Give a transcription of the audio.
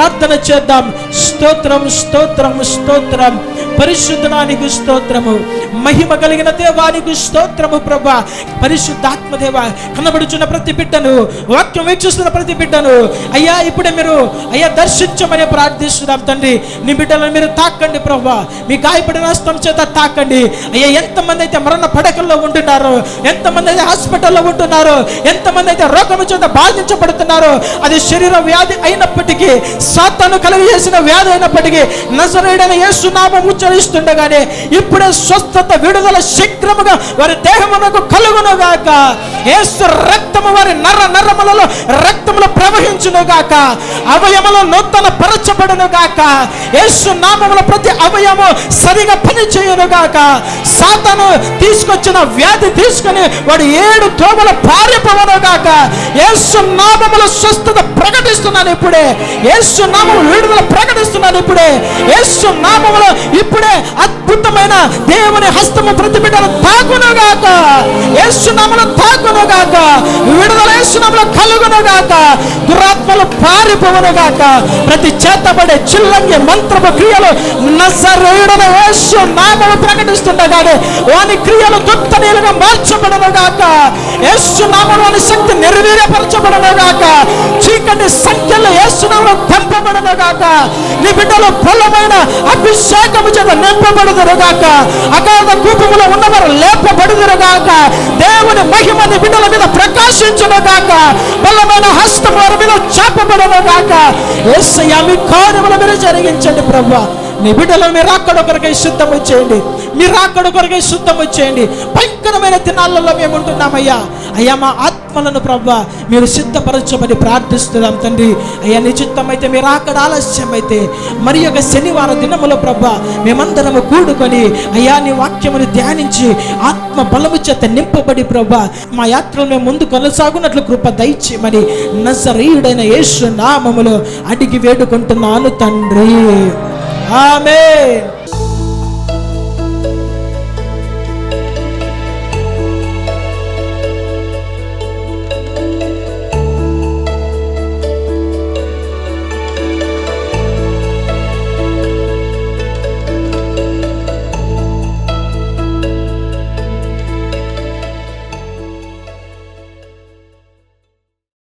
ప్రార్థన చేద్దాం. స్తోత్రం స్తోత్రం స్తోత్రం. పరిశుద్ధనానికి స్తోత్రము. మహిమ కలిగిన దేవానికి స్తోత్రము ప్రభా. పరిశుద్ధాత్మదేవ కనబడుచున్న ప్రతి బిడ్డను వాక్యం వీక్షిస్తున్న ప్రతి బిడ్డను అయ్యా ఇప్పుడే మీరు అయ్యా దర్శించమని ప్రార్థిస్తున్నాం తండ్రి. నీ బిడ్డలను మీరు తాకండి ప్రభా. మీ గాయపడిన హస్తం చేత తాకండి. అయ్యా ఎంతమంది అయితే మరణ పడకల్లో ఉంటున్నారో ఎంతమంది అయితే హాస్పిటల్లో ఉంటున్నారో ఎంతమంది అయితే రోగము చేత బాధించబడుతున్నారో అది శరీర వ్యాధి అయినప్పటికీ సాతాను కలిగి చేసిన వ్యాధి అయినప్పటికీ నజరేడైన యేసునామం ఉచ్చరిస్తుండగానే ఇప్పుడే స్వస్థత విడుదల శీఘ్రముగా వారి దేహమునకు కలుగునుగాక. యేసు రక్తము వారి నర నరములలో రక్తములో ప్రవహించునుగాక. అవయములో నూతన పరచబడును గాక యేసు నామముల ప్రతి అవయము సరిగా పని చేయును గాక సాతాను తీసుకొచ్చిన వ్యాధి తీసుకొని వాడు ఏడు తోమల పారిపోవనుగాక. యేసు నామముల స్వస్థత ప్రకటిస్తున్నాను ఇప్పుడే. యేసు నామములో విడుదల ప్రకటిస్తున్నాను ఇప్పుడే. యేసు నామములో ఇప్పుడే అద్భుత దేవుని హస్తము ప్రతి బిడ్డలు తాకును గాక యేసు తాకును గాక విడుదల యేసు కలుగును గాక దురాత్మలు పారిపోవును గాక ప్రతి చేతబడే చిల్లంగి మంత్రపు క్రియలు నసరేయుడన యేసు నామము ప్రకటిస్తుండగానే వాని క్రియలు దుత్తనీలుగా మార్చబడను గాక యేసు నామములోని శక్తి నిర్వీర్యపరచబడను గాక చీకటి సంఖ్యలు యేసు నామములో తెంపబడను గాక నీ బిడ్డలు బలమైన అభిషేకము చేత నింపబడుదురు గాక అగాధ కూపములో ఉన్నవారు లేపబడుదురు గాక దేవుని మహిమని బిడ్డల మీద ప్రకాశించును గాక బలమైన హస్తం వారి మీద చాపబడును గాక యేసయ్య మీ కార్యముల మీద జరిగించండి ప్రభు. నీ బిడ్డలను మీరు అక్కడ కొరకై సిద్ధము చేయండి. మీరు అక్కడ కొరకై సిద్ధము చేయండి. భయంకరమైన దినాలలో మేము ఉంటున్నామయ్యా. అయ్యా మా ఆత్మలను ప్రభా మీరు సిద్ధపరచమని ప్రార్థిస్తున్నాం తండ్రి. అయ్యా నిశ్చిత్తమైతే మీరు అక్కడ ఆలస్యమైతే మరి యొక్క శనివారం దినములో ప్రభా మేమందరము కూడుకొని అయ్యా నీ వాక్యమును ధ్యానించి ఆత్మ బలము చేత నింపబడి ప్రభా మా యాత్రలు మేము ముందు కొనసాగునట్లు కృప దయచేయమని నజరీయుడైన యేసు నామములో అడిగి వేడుకుంటున్నాను తండ్రి. ఆమె